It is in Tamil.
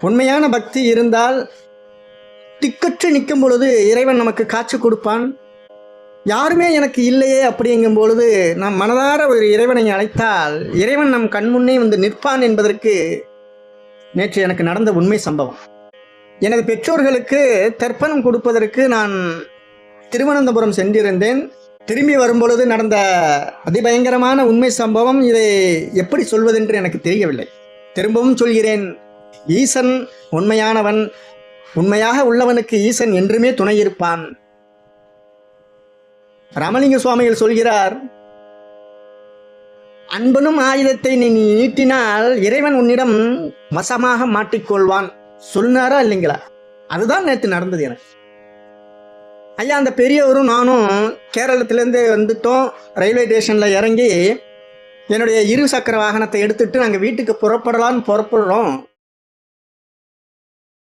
உண்மையான பக்தி இருந்தால் திக்கற்று நிற்கும் பொழுது இறைவன் நமக்கு காட்சி கொடுப்பான். யாருமே எனக்கு இல்லையே அப்படிங்கும் பொழுது நாம் மனதார ஒரு இறைவனை அழைத்தால் இறைவன் நம் கண்முன்னே வந்து நிற்பான் என்பதற்கு நேற்று எனக்கு நடந்த உண்மை சம்பவம். எனது பெற்றோர்களுக்கு தர்ப்பணம் கொடுப்பதற்கு நான் திருவனந்தபுரம் சென்றிருந்தேன். திரும்பி வரும்பொழுது நடந்த அதிபயங்கரமான உண்மை சம்பவம் இதை எப்படி சொல்வதென்று எனக்கு தெரியவில்லை. திரும்பவும் சொல்கிறேன். ஈசன் உண்மையானவன் உண்மையாக உள்ளவனுக்கு ஈசன் என்றுமே துணை இருப்பான் ரமலிங்க சுவாமிகள் சொல்கிறார் அன்பனும் ஆயுதத்தை நீ நீட்டினால் இறைவன் உன்னிடம் வசமாக மாட்டிக்கொள்வான். சொன்னாரா இல்லைங்களா? அதுதான் நேற்று நடந்தது எனக்கு. ஐயா அந்த பெரியவரும் நானும் கேரளத்துலேருந்து வந்துட்டோம். ரயில்வே ஸ்டேஷனில் இறங்கி என்னுடைய இரு சக்கர வாகனத்தை எடுத்துட்டு நாங்கள் வீட்டுக்கு புறப்படலான்னு புறப்படுறோம்.